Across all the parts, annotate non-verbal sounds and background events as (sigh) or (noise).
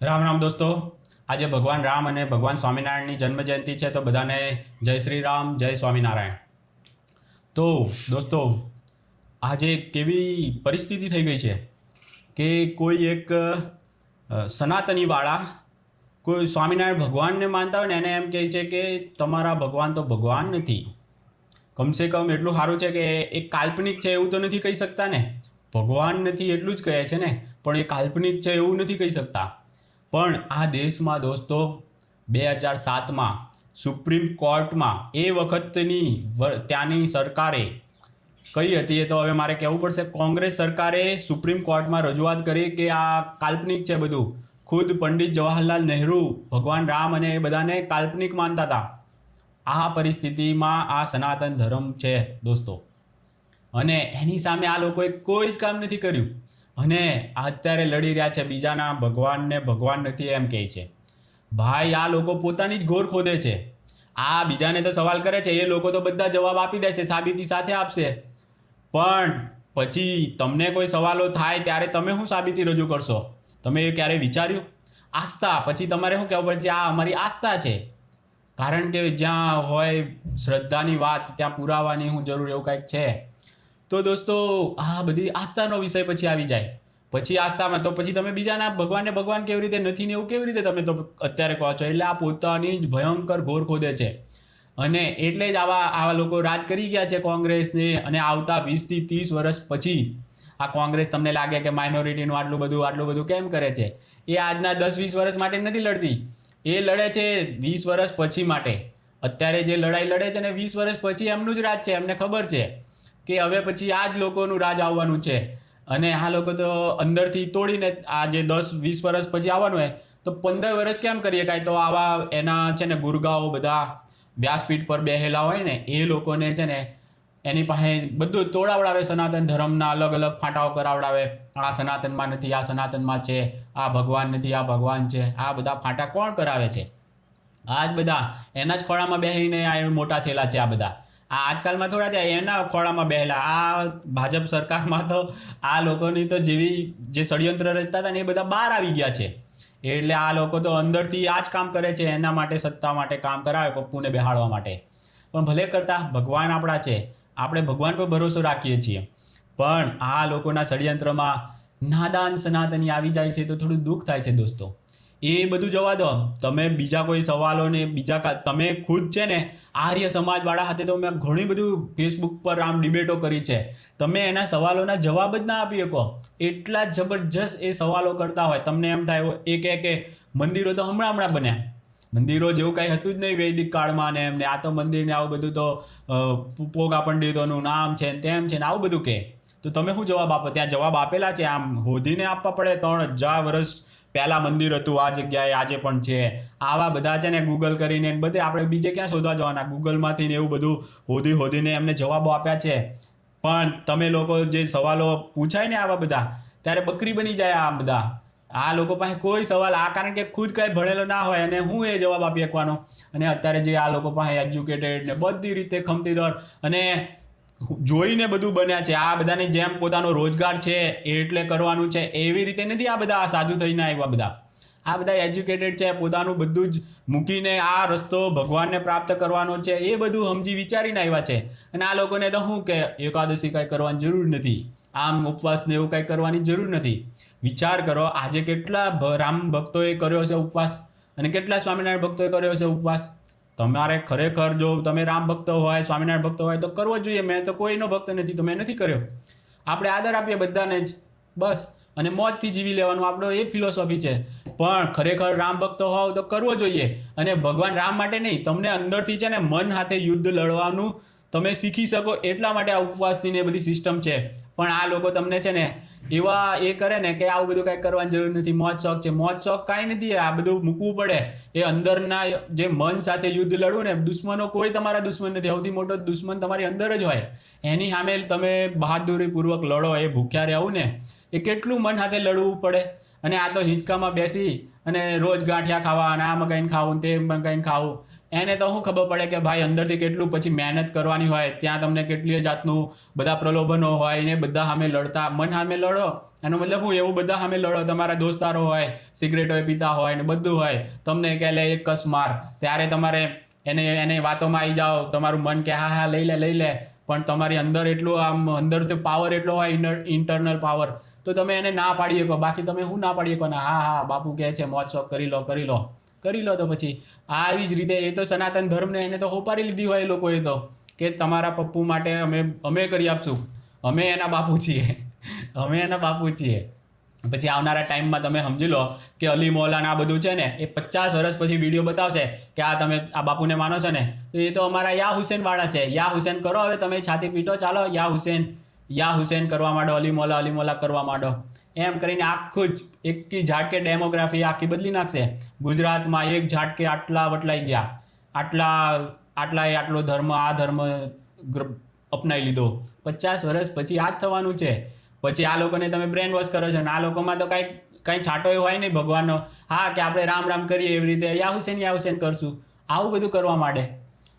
રામ રામ દોસ્તો. આજે ભગવાન રામ અને ભગવાન સ્વામિનારાયણની જન્મ જયંતિ છે, તો બધાને જય શ્રી રામ, જય સ્વામિનારાયણ. તો દોસ્તો, આજે કેવી પરિસ્થિતિ થઈ ગઈ છે કે કોઈ એક સનાતનીવાળા કોઈ સ્વામિનારાયણ ભગવાનને માનતા હોય ને એને એમ કહે છે કે તમારા ભગવાન તો ભગવાન નથી. કમસે કમ એટલું સારું છે કે એ કાલ્પનિક છે એવું તો નથી કહી શકતા ને? ભગવાન નથી એટલું જ કહે છે ને? પણ એ કાલ્પનિક છે એવું નથી કહી શકતા. પણ આ દેશમાં દોસ્તો, બે હજાર સાતમાં સુપ્રીમ કોર્ટમાં એ વખતની ત્યાંની સરકારે કઈ હતી એ તો હવે મારે કહેવું પડશે. કોંગ્રેસ સરકારે સુપ્રીમ કોર્ટમાં રજૂઆત કરી કે આ કાલ્પનિક છે બધું. ખુદ પંડિત જવાહરલાલ નહેરુ, ભગવાન રામ અને એ બધાને કાલ્પનિક માનતા હતા. આ પરિસ્થિતિમાં આ સનાતન ધર્મ છે દોસ્તો. અને એની સામે આ લોકોએ કોઈ જ કામ નથી કર્યું. અને અત્યારે લડી રહ્યા છે બીજાના ભગવાનને ભગવાન નથી એમ કહે છે. ભાઈ, આ લોકો પોતાની જ ઘોર ખોદે છે. આ બીજાને તો સવાલ કરે છે, એ લોકો તો બધા જવાબ આપી દેશે, સાબિતી સાથે આપશે. પણ પછી તમને કોઈ સવાલો થાય ત્યારે તમે શું સાબિતી રજૂ કરશો? તમે એ ક્યારે વિચાર્યું? આસ્થા, પછી તમારે શું કહેવું પડશે? આ અમારી આસ્થા છે. કારણ કે જ્યાં હોય શ્રદ્ધાની વાત, ત્યાં પુરાવાની હું જરૂર એવું કંઈક છે. તો દોસ્તો, આ બધી આસ્થાનો વિષય પછી આવી જાય. પછી આસ્થામાં તો પછી તમે બીજાના ભગવાનને ભગવાન કેવી રીતે, નથી ને એવું કેવી રીતે તમે તો અત્યારે કહો છો? એટલે આ પોતાની જ ભયંકર ઘોર ખોદે છે. અને એટલે જ આવા આવા લોકો રાજ કરી ગયા છે કોંગ્રેસને અને આવતા વીસથી ત્રીસ વર્ષ પછી આ કોંગ્રેસ તમને લાગે કે માઇનોરિટીનું આટલું બધું આટલું બધું કેમ કરે છે? એ આજના દસ, વીસ વર્ષ માટે નથી લડતી. એ લડે છે વીસ વર્ષ પછી માટે. અત્યારે જે લડાઈ લડે છે ને વીસ વર્ષ પછી એમનું જ રાજ છે, એમને ખબર છે. કે હવે પછી આ જ લોકોનું રાજ આવવાનું છે. અને આ લોકો તો અંદરથી તોડીને આ જે દસ, વીસ વર્ષ પછી આવવાનું હોય, તો પંદર વર્ષ કેમ કરીએ કાંઈ? તો આવા એના છે ને ગુરગાઓ બધા વ્યાસપીઠ પર બેહેલા હોય ને, એ લોકોને છે ને એની પાસે બધું તોડાવડાવે, સનાતન ધર્મના અલગ અલગ ફાટાઓ કરાવડાવે. આ સનાતનમાં નથી, આ સનાતનમાં છે, આ ભગવાન નથી, આ ભગવાન છે, આ બધા ફાટા કોણ કરાવે છે? આ જ બધા એના જ ખોળામાં બેસીને આ મોટા થયેલા છે આ બધા. આ આજકાલમાં થોડા એના ખોળામાં બેહેલા. આ ભાજપ સરકારમાં તો આ લોકોની તો જેવી જે ષડયંત્ર રચતા હતા ને એ બધા બહાર આવી ગયા છે. એટલે આ લોકો તો અંદરથી આ જ કામ કરે છે, એના માટે, સત્તા માટે કામ કરાવે, પપ્પુને બેહાડવા માટે. પણ ભલે કરતા, ભગવાન આપણા છે. આપણે ભગવાન પર ભરોસો રાખીએ છીએ. પણ આ લોકોના ષડયંત્રમાં નાદાન સનાતની આવી જાય છે તો થોડું દુઃખ થાય છે દોસ્તો. એ બધું જવા દો. તમે બીજા કોઈ સવાલોને, બીજા તમે ખુદ છે ને આર્ય સમાજવાળા હાથે તો મેં ઘણી બધું ફેસબુક પર આમ ડિબેટો કરી છે. તમે એના સવાલોના જવાબ જ ના આપી શકો. એટલા જબરજસ્ત એ સવાલો કરતા હોય. તમને એમ થાય એ કહે કે મંદિરો તો હમણાં હમણાં બન્યા. મંદિરો જેવું કાંઈ હતું જ નહીં વૈદિક કાળમાં ને એમને. આ તો મંદિરને આવું બધું તો પોગા પંડિતોનું નામ છે ને તેમ છે ને આવું બધું કહે. તો તમે શું જવાબ આપો? ત્યાં જવાબ આપેલા છે. આમ હોધીને આપવા પડે ત્રણ હજાર વર્ષ પહેલાં મંદિર હતું, આ જગ્યાએ, આજે પણ છે. આવા બધા છે ને ગૂગલ કરીને બધે આપણે બીજે ક્યાં શોધવા જવાના? ગૂગલમાંથી ને એવું બધું હોધી હોધીને એમને જવાબો આપ્યા છે. પણ તમે લોકો જે સવાલો પૂછાય ને આવા બધા, ત્યારે બકરી બની જાય આ બધા. આ લોકો પાસે કોઈ સવાલ, આ કારણ કે ખુદ કાંઈ ભણેલો ના હોય અને હું એ જવાબ આપી શકવાનો? અને અત્યારે જે આ લોકો પાસે એજ્યુકેટેડ ને બધી રીતે ખમતીદર અને જોઈને બધું બન્યા છે. આ બધાની જેમ પોતાનો રોજગાર છે એટલે કરવાનું છે. એવી રીતે નથી આ બધા સાધુ થઈને આવ્યા બધા. આ બધા એજ્યુકેટેડ છે, પોતાનું બધું જ મૂકીને આ રસ્તો ભગવાનને પ્રાપ્ત કરવાનો છે, એ બધું સમજી વિચારીને આવ્યા છે. અને આ લોકોને તો શું કે, એકાદશી કાંઈ કરવાની જરૂર નથી. આમ ઉપવાસને એવું કાંઈ કરવાની જરૂર નથી. વિચાર કરો, આજે કેટલા રામ ભક્તોએ કર્યો છે ઉપવાસ? અને કેટલા સ્વામિનારાયણ ભક્તોએ કર્યો છે ઉપવાસ? તમારે ખરેખર જો તમે રામ ભક્ત હોય, સ્વામિનારાયણ ભક્ત હોય તો કરવો જોઈએ. મેં તો કોઈનો ભક્ત નથી, તો મેં નથી કર્યો. આપણે આદર આપીએ બધાને જ. બસ. અને મોજથી જીવી લેવાનું આપણો એ ફિલોસોફી છે. પણ ખરેખર રામ ભક્ત હોવ તો કરવો જોઈએ. અને ભગવાન રામ માટે નહીં, તમને અંદરથી છે ને, મન હાથે યુદ્ધ લડવાનું તમે શીખી શકો એટલા માટે આ ઉપવાસની ને બધી સિસ્ટમ છે. પણ આ લોકો તમને છે ને એવા એ કરે ને કે આવું બધું કાંઈ કરવાની જરૂર નથી. મોજ શોખ છે. મોજ શોખ કાંઈ નથી. આ બધું મૂકવું પડે. એ અંદરના જે મન સાથે યુદ્ધ લડવું ને દુશ્મનો કોઈ તમારા દુશ્મન નથી. સૌથી મોટો દુશ્મન તમારી અંદર જ હોય. એની સામે તમે બહાદુરીપૂર્વક લડો એ ભૂખ્યા રહેવું ને એ કેટલું મન સાથે લડવું પડે. અને આ તો હિંચકામાં બેસી અને રોજ ગાંઠિયા ખાવા અને આ મગાઈને ખાવું તે મગાઈને ખાવું. એને તો શું ખબર પડે કે ભાઈ અંદરથી કેટલું પછી મહેનત કરવાની હોય, ત્યાં તમને કેટલી જાતનું બધા પ્રલોભનો હોય ને બધા સામે લડતા, મન સામે લડો. એનો મતલબ હું એવું બધા સામે લડો, તમારા દોસ્તારો હોય, સિગરેટો પીતા હોય ને બધું હોય, તમને કે લે, એક કસ માર. ત્યારે તમારે એને એને વાતોમાં આવી જાઓ, તમારું મન કે હા હા, લઈ લે લઈ લે. પણ તમારી અંદર એટલું આમ અંદરથી પાવર એટલો હોય ઇન્ટરનલ પાવર તો તમે એને ના પાડી શકો. બાકી તમે શું ના પાડી શકો? ને, હા હા, બાપુ કહે છે, મોજ શોખ કરી લો કરી લો. કરી લો તો પછી. આવી જ રીતે એ તો સનાતન ધર્મને એને તો હોપારી લીધી હોય એ લોકોએ તો, કે તમારા પપ્પુ માટે અમે અમે કરી આપશું. અમે એના બાપુ છીએ. (laughs) અમે એના બાપુ છીએ. પછી આવનારા ટાઈમમાં તમે સમજી લો કે અલી મોહલ્લા આ બધું છે ને, એ પચાસ વર્ષ પછી વીડિયો બતાવશે કે આ તમે, આ બાપુને માનો છો ને. તો એ તો અમારા યા હુસેનવાળા છે. યા હુસેન કરો હવે તમે છાતી પીટો, ચાલો યા હુસેન યા હુસેન કરવા માંડો, અલી મોલા અલી મોલા કરવા માંડો. એમ કરીને આખું જ એકી ઝાટકે ડેમોગ્રાફી આખી બદલી નાખશે. ગુજરાતમાં એક ઝાટકે આટલા વટલાઈ ગયા. આટલા, આટલાએ આટલો ધર્મ, આ ધર્મ અપનાવી લીધો. પચાસ વર્ષ પછી આ જ થવાનું છે. પછી આ લોકોને તમે બ્રેન વોશ કરો છો ને આ લોકોમાં તો કાંઈ કાંઈ છાંટો હોય નહીં ભગવાનનો. હા, કે આપણે રામ રામ કરીએ એવી રીતે. યા હુસેન યા હુસેન કરશું. આવું બધું કરવા માંડે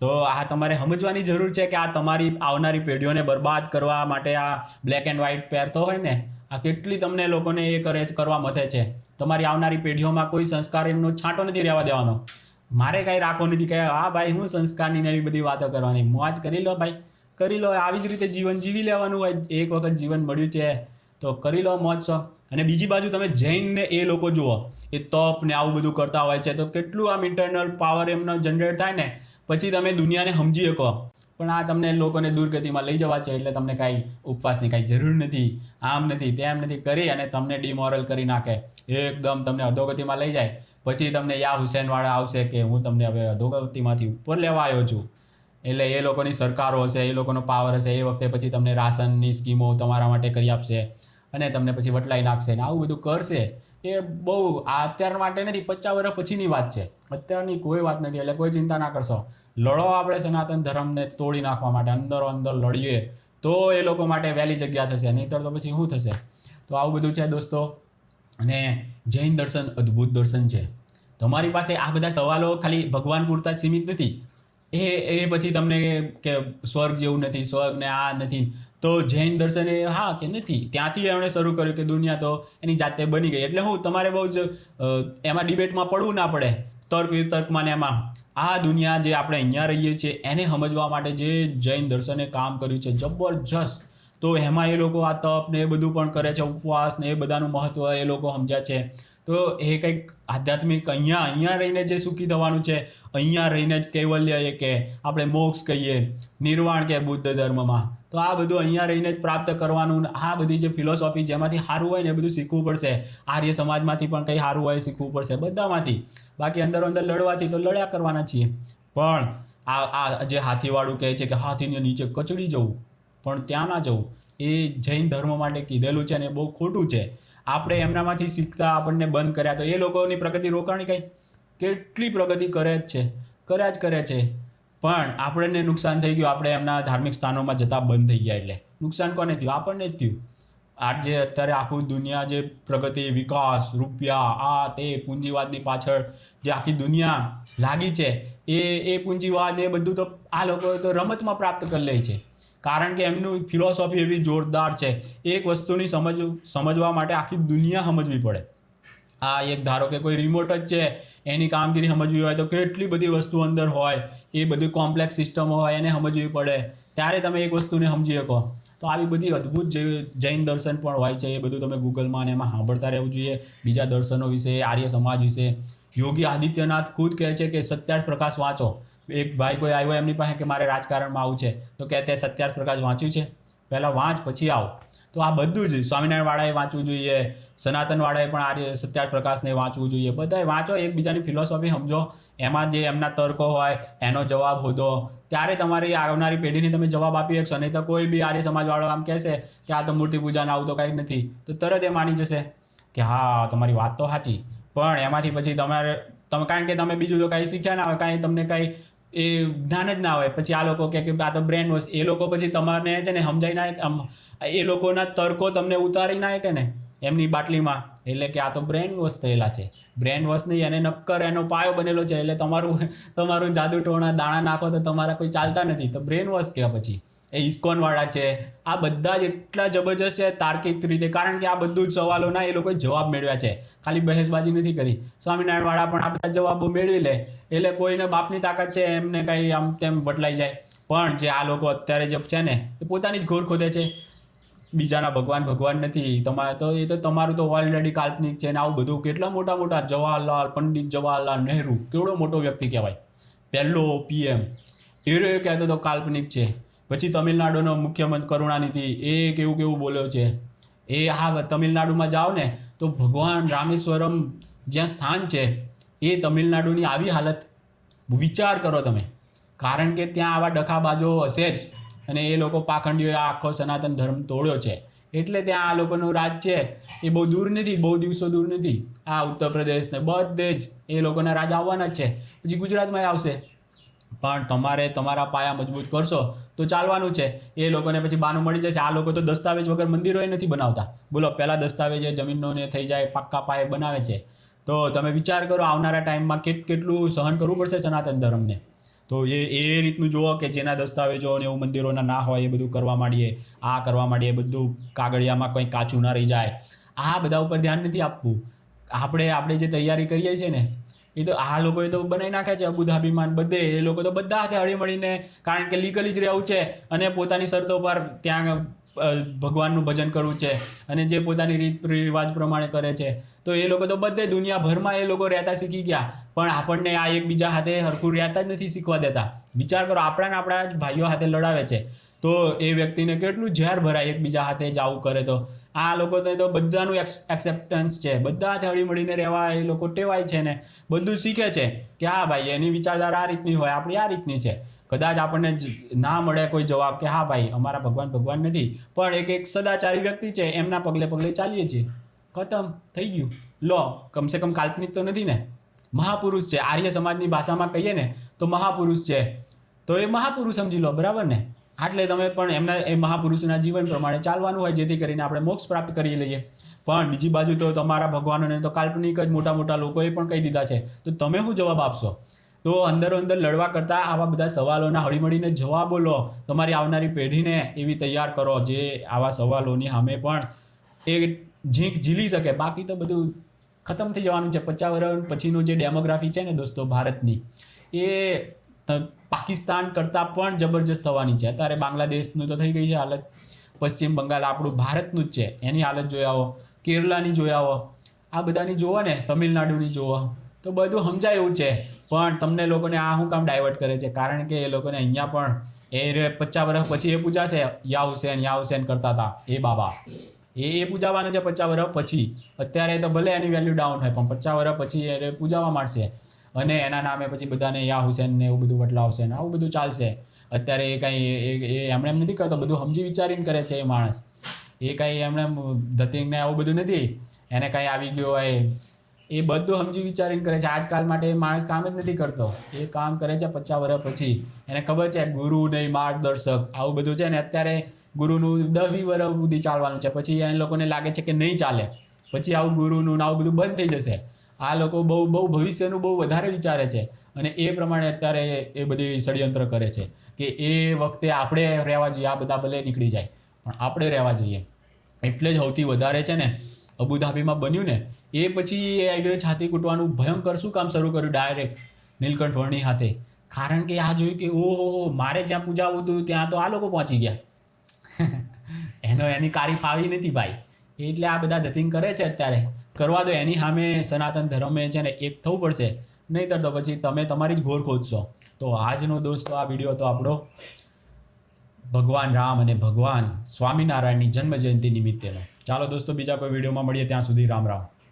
તો આ તમારે સમજવાની જરૂર છે કે આ તમારી આવનારી પેઢીઓને બરબાદ કરવા માટે આ બ્લેક એન્ડ વ્હાઇટ પહેરતો હોય ને આ કેટલી તમને લોકોને એ કરે કરવા મથે છે? તમારી આવનારી પેઢીઓમાં કોઈ સંસ્કાર એમનો છાંટો નથી રહેવા દેવાનો. મારે કાંઈ રાખો નથી કહે હા ભાઈ, હું સંસ્કારની એવી બધી વાતો કરવાની. મોજ કરી લો ભાઈ. કરી લો, આવી જ રીતે જીવન જીવી લેવાનું હોય. એક વખત જીવન મળ્યું છે, તો કરી લો મોજ છો અને બીજી બાજુ તમે જૈનને એ લોકો જુઓ. એ તપ ને આવું બધું કરતા હોય છે. તો કેટલું આમ ઇન્ટરનલ પાવર એમનો જનરેટ થાય ને? પછી તમે દુનિયાને સમજી શકો. પણ આ તમને લોકોને દુર્ગતિમાં લઈ જવા છે એટલે તમને કાંઈ ઉપવાસની કાંઈ જરૂર નથી. આમ નથી, તેમ નથી, કરી અને તમને ડિમોરલ કરી નાખે. એકદમ તમને અધોગતિમાં લઈ જાય. પછી તમને યા હુસેનવાળા આવશે કે હું તમને હવે અધોગતિમાંથી ઉપર લેવા આવ્યો છું. એટલે એ લોકોની સરકારો હશે, એ લોકોનો પાવર હશે, એ વખતે પછી તમને રાશનની સ્કીમો તમારા માટે કરી આપશે અને તમને પછી વટલાઈ નાખશે ને આવું બધું કરશે. એ બહુ અત્યાર માટે નથી, પચાસ વર્ષ પછીની વાત છે. અત્યારની કોઈ વાત નથી, એટલે કોઈ ચિંતા ના કરશો. લડો આપણે સનાતન ધર્મને તોડી નાખવા માટે, અંદરો અંદર લડીએ, તો એ લોકો માટે વહેલી જગ્યા થશે, નહીંતર તો પછી શું થશે? તો આવું બધું છે દોસ્તો, અને જૈન દર્શન અદ્ભુત દર્શન છે. તમારી પાસે આ બધા સવાલો ખાલી ભગવાન પૂરતા સીમિત નથી? એ એ પછી તમને કે સ્વર્ગ જેવું નથી સ્વર્ગ ને આ નથી. તો જૈન દર્શન એ હા કે નથી? ત્યાંથી એમણે શરૂ કર્યું કે દુનિયા તો એની જાતે બની ગઈ. એટલે હું તમારે બહુ જ એમાં ડિબેટમાં પડવું ના પડે, તર્ક વિતર્કમાં ને એમાં. આ દુનિયા જે આપણે અહીંયા રહીએ છીએ, એને સમજવા માટે જે જૈન દર્શને કામ કર્યું છે જબરજસ્ત. તો એમાં એ લોકો આ તપ ને એ બધું પણ કરે છે, ઉપવાસ ને એ બધાનું મહત્વ એ લોકો સમજ્યા છે. તો એ કંઈક આધ્યાત્મિક અહીંયા અહીંયા રહીને જે સુખી થવાનું છે, અહીંયા રહીને જ કૈવલ્ય એ કે આપણે મોક્ષ કહીએ, નિર્વાણ કે બુદ્ધ ધર્મમાં. તો આ બધું અહીંયા રહીને જ પ્રાપ્ત કરવાનું, આ બધી જે ફિલોસોફી જેમાંથી સારું હોય ને એ બધું શીખવું પડશે. આર્ય સમાજમાંથી પણ કંઈ સારું હોય શીખવું પડશે બધામાંથી. બાકી અંદર અંદર લડવાથી તો લડ્યા કરવાના છીએ. પણ આ આ જે હાથીવાળું કહે છે કે હાથીને નીચે કચડી જવું, પણ ત્યાં ના જવું, એ જૈન ધર્મ માટે કીધેલું છે ને એ બહુ ખોટું છે. આપણે એમનામાંથી શીખતા આપણને બંધ કર્યા તો એ લોકોની પ્રગતિ રોકાણી કંઈ? કેટલી પ્રગતિ કરે જ છે, કર્યા જ કરે છે. પણ આપણને નુકસાન થઈ ગયું, આપણે એમના ધાર્મિક સ્થાનોમાં જતા બંધ થઈ ગયા એટલે. નુકસાન કોને થયું? આપણને જ થયું. આજે અત્યારે આખું દુનિયા જે પ્રગતિ, વિકાસ, રૂપિયા, આ તે પૂંજીવાદની પાછળ જે આખી દુનિયા લાગી છે, એ એ પૂંજીવાદ, એ બધું તો આ લોકો તો રમતમાં પ્રાપ્ત કરી લે છે. કારણ કે એમનું ફિલોસોફી એવી જોરદાર છે. એક વસ્તુની સમજ, સમજવા માટે આખી દુનિયા સમજવી પડે. આ એક ધારો કે કોઈ રિમોટ જ છે, એની કામગીરી સમજવી હોય તો કેટલી બધી વસ્તુ અંદર હોય, એ બધી કોમ્પ્લેક્સ સિસ્ટમ હોય, એને સમજવી પડે. ત્યારે તમે એક વસ્તુને સમજી શકો. તો આવી બધી અદ્ભુત જે જૈન દર્શન પણ હોય છે, એ બધું તમે ગૂગલમાં અને એમાં સાંભળતા રહેવું જોઈએ. બીજા દર્શનો વિશે, આર્ય સમાજ વિશે. યોગી આદિત્યનાથ ખુદ કહે છે કે સત્યાર્થ પ્રકાશ વાંચો. એક ભાઈ કોઈ આવ્યો એમની પાસે કે મારે રાજકારણમાં આવું છે, તો કે તે સત્યાર્થ પ્રકાશ વાંચ્યું છે? પહેલાં વાંચ, પછી આવ. તો આ બધું જ સ્વામિનારાયણ વાળાએ વાંચવું જોઈએ સનાતન વાળાએ પણ આર્ય સત્યાર્થ પ્રકાશને વાંચવું જોઈએ, બધાએ વાંચો, એકબીજાની ફિલોસોફી સમજો, એમાં જે એમના તર્કો હોય, એનો જવાબ હોદો ત્યારે તમારી આવનારી પેઢીને તમે જવાબ આપી શકશો, નહીં તો કોઈ બી આર્ય સમાજવાળો આમ કહેશે કે આ તો મૂર્તિ પૂજાને આવું તો કંઈ નથી. તો તરત એ માની જશે કે હા, તમારી વાત તો સાચી. પણ એમાંથી પછી તમારે, તમે, કારણ કે તમે બીજું તો કાંઈ શીખ્યા ના હોય, કાંઈ તમને કાંઈ એ જ્ઞાન જ ના હોય. પછી આ લોકો કે આ તો બ્રેન વોશ એ લોકો પછી તમારને છે ને સમજાઈ ના આમ, એ લોકોના તર્કો તમને ઉતારી ના કે ને. એમની બાટલીમાં. એટલે કે આ તો બ્રેન વોશ થયેલા છે. બ્રેન વોશ નહીં અને નક્કર એનો પાયો બનેલો છે. એટલે તમારું તમારું જાદુ ટોણા દાણા નાખો તો તમારા કોઈ ચાલતા નથી. તો બ્રેન વોશ કે પછી. એ ઇસ્કોનવાળા છે. આ બધા જ એટલા જબરજસ્ત છે તાર્કિક રીતે. કારણ કે આ બધું જ સવાલોના એ લોકોએ જવાબ મેળવ્યા છે. ખાલી બહેસબાજી નથી કરી. સ્વામિનારાયણવાળા પણ આ બધા જવાબો મેળવી લે. એટલે કોઈને બાપની તાકાત છે એમને કંઈ આમ તેમ બદલાઈ જાય. પણ જે આ લોકો અત્યારે જે છે ને, એ પોતાની જ ઘોર ખોદે છે. બીજાના ભગવાન ભગવાન નથી. તમારે તો, એ તો તમારું તો ઓલરેડી કાલ્પનિક છે ને આવું બધું. કેટલા મોટા મોટા જવાહરલાલ, પંડિત જવાહરલાલ નહેરુ, કેવડો મોટો વ્યક્તિ કહેવાય. પહેલો પીએમ એ કહેતો તો કાલ્પનિક છે. પછી તમિલનાડુનો મુખ્યમંત્રી કરુણાનિધિ એ કેવું કેવું બોલ્યો છે? એ હા, તમિલનાડુમાં જાઓ ને તો ભગવાન રામેશ્વરમ જ્યાં સ્થાન છે, એ તમિલનાડુની આવી હાલત વિચાર કરો તમે. કારણ કે ત્યાં આવા ડખાબાજો હશે જ અને એ લોકો પાખંડીઓએ આખો સનાતન ધર્મ તોડ્યો છે. એટલે ત્યાં આ લોકોનું રાજ છે, એ બહુ દૂર નથી, બહુ દિવસો દૂર નથી. આ ઉત્તર પ્રદેશને બધે જ એ લોકોના રાજ આવવાના જ છે. પછી ગુજરાતમાં આવશે. પણ તમારે તમારા પાયા મજબૂત કરશો તો ચાલવાનું છે. એ લોકોને પછી બાનું મળી જશે. આ લોકો તો દસ્તાવેજ વગર મંદિરોએ નથી બનાવતા. બોલો, પહેલાં દસ્તાવેજ જમીનનો ને થઈ જાય, પાક્કા પાયે બનાવે છે. તો તમે વિચાર કરો, આવનારા ટાઈમમાં કેટ કેટલું સહન કરવું પડશે સનાતન ધર્મને? તો એ એ રીતનું જુઓ કે જેના દસ્તાવેજો ને એવું મંદિરોના ના હોય, એ બધું કરવા માંડીએ, આ કરવા માંડીએ બધું કાગળિયામાં કંઈ કાચું ના રહી જાય. આ બધા ઉપર ધ્યાન નથી આપવું. આપણે આપણે જે તૈયારી કરીએ છીએ ને એ તો આ લોકોએ તો બનાવી નાખ્યા છે અબુધાબીમાં બધે. એ લોકો તો બધા હાથે હળી મળીને કારણ કે લીગલી જ રહેવું છે અને પોતાની શરતો પર ત્યાં ભગવાનનું ભજન કરવું છે અને જે પોતાની રીત, રિવાજ પ્રમાણે કરે છે. તો એ લોકો તો બધે દુનિયાભરમાં એ લોકો રહેતા શીખી ગયા. પણ આપણને આ એકબીજા હાથે હરખું રહેતા જ નથી શીખવા દેતા. વિચાર કરો આપણાને આપણા ભાઈઓ હાથે લડાવે છે. તો એ વ્યક્તિને કેટલું ઝેર ભરાય એકબીજા હાથે જ કરે તો. આ લોકો તો બધાનું એક્સેપ્ટન્સ છે. બધા હળી મળીને રહેવા એ લોકો ટેવાય છે ને. બધું શીખે છે કે હા ભાઈ, એની વિચારધારા આ રીતની હોય, આપણી આ રીતની છે. કદાચ આપણને ના મળે કોઈ જવાબ કે હા ભાઈ, અમારા ભગવાન ભગવાન નથી. પણ એક એક સદાચારી વ્યક્તિ છે, એમના પગલે પગલે ચાલીએ છીએ. ખતમ, થઈ ગયું. લો, કમસે કમ કાલ્પનિક તો નથી ને. મહાપુરુષ છે. આર્ય સમાજની ભાષામાં કહીએ ને, તો મહાપુરુષ છે. તો એ મહાપુરુષ સમજી લો, બરાબર ને? આટલે તમે પણ એમના એ મહાપુરુષના જીવન પ્રમાણે ચાલવાનું હોય જેથી કરીને આપણે મોક્ષ પ્રાપ્ત કરી લઈએ. પણ બીજી બાજુ તો તમારા ભગવાનોને તો કાલ્પનિક જ મોટા મોટા લોકોએ પણ કહી દીધા છે. તો તમે શું જવાબ આપશો? તો અંદરો અંદર લડવા કરતાં આવા બધા સવાલોના હળીમળીને જવાબો લો. તમારી આવનારી પેઢીને એવી તૈયાર કરો જે આવા સવાલોની સામે પણ એ ઝીંક ઝીલી શકે. બાકી તો બધું ખતમ થઈ જવાનું છે. પચાસ વર્ષ પછીનું જે ડેમોગ્રાફી છે ને દોસ્તો, ભારતની, એ પાકિસ્તાન કરતાં પણ જબરજસ્ત થવાની છે. અત્યારે બાંગ્લાદેશનું તો થઈ ગઈ છે હાલત. પશ્ચિમ બંગાળ આપણું ભારતનું જ છે. એની હાલત જોઈ આવો. કેરલાની જોઈ આવો. આ બધાની જોવો ને, તમિલનાડુની જોવો. તો બધું સમજાય એવું છે. પણ તમને લોકોને આ શું કામ ડાયવર્ટ કરે છે? કારણ કે એ લોકોને અહીંયા પણ એ પચાસ વર્ષ પછી એ પૂજાશે. યા હુસેન યા હુસેન કરતા હતા. એ બાબા. એ એ પૂજાવાના છે પચાસ વર્ષ પછી. અત્યારે તો ભલે એની વેલ્યુ ડાઉન હોય, પણ પચાસ વર્ષ પછી એ પૂજાવા માંડશે. અને એના નામે પછી બધાને યા હુસેન ને એવું બધું વટલાવશે ને આવું બધું ચાલશે. અત્યારે એ કાંઈ એ- એમણે એમ નથી કરતો, બધું સમજી વિચારીને કરે છે એ માણસ. એ કાંઈ એમણે ધતિંગને આવું બધું નથી. એને કાંઈ આવી ગયો હોય, એ બધું સમજી વિચારીને કરે છે. આજકાલ માટે એ માણસ કામ જ નથી કરતો. એ કામ કરે છે પચાસ વર્ષ પછી. એને ખબર છે ગુરુ નહીં માર્ગદર્શક, આવું બધું છે ને અત્યારે ગુરુનું દસ વી વર્ષ સુધી ચાલવાનું છે. પછી એ લોકોને લાગે છે કે નહીં ચાલે. પછી આવું ગુરુનું ને આવું બધું બંધ થઈ જશે. આ લોકો બહુ બહુ ભવિષ્યનું બહુ વધારે વિચારે છે. અને એ પ્રમાણે અત્યારે એ બધી ષડયંત્ર કરે છે કે એ વખતે આપણે રહેવા જોઈએ, આ બધા ભલે નીકળી જાય, પણ આપણે રહેવા જોઈએ. એટલે જ સૌથી વધારે છે ને અબુધાબીમાં બન્યું ને, એ પછી એ આઈડિયો છાતી કૂટવાનું ભયંકર શું કામ શરૂ કર્યું ડાયરેક્ટ નીલકંઠ વર્ણી સાથે કારણ કે આ જોયું કે ઓહો મારે જ્યાં પૂજાવું હતું ત્યાં તો આ લોકો પહોંચી ગયા. (laughs) એનો એની કારી ફાવી નથી ભાઈ. એટલે આ બધા ધતિંગ કરે છે અત્યારે. કરવા દો, એની સામે સનાતન ધર્મે છે ને એક થવું પડશે. નહીંતર તો પછી તમે તમારી જ ઘોર ખોદશો. તો આજનો દોસ્તો આ વીડિયો તો આપણો ભગવાન રામ અને ભગવાન સ્વામિનારાયણની જન્મ જયંતિ નિમિત્તેનો. ચાલો દોસ્તો, બીજા કોઈ વિડીયોમાં મળીએ. ત્યાં સુધી રામ રામ.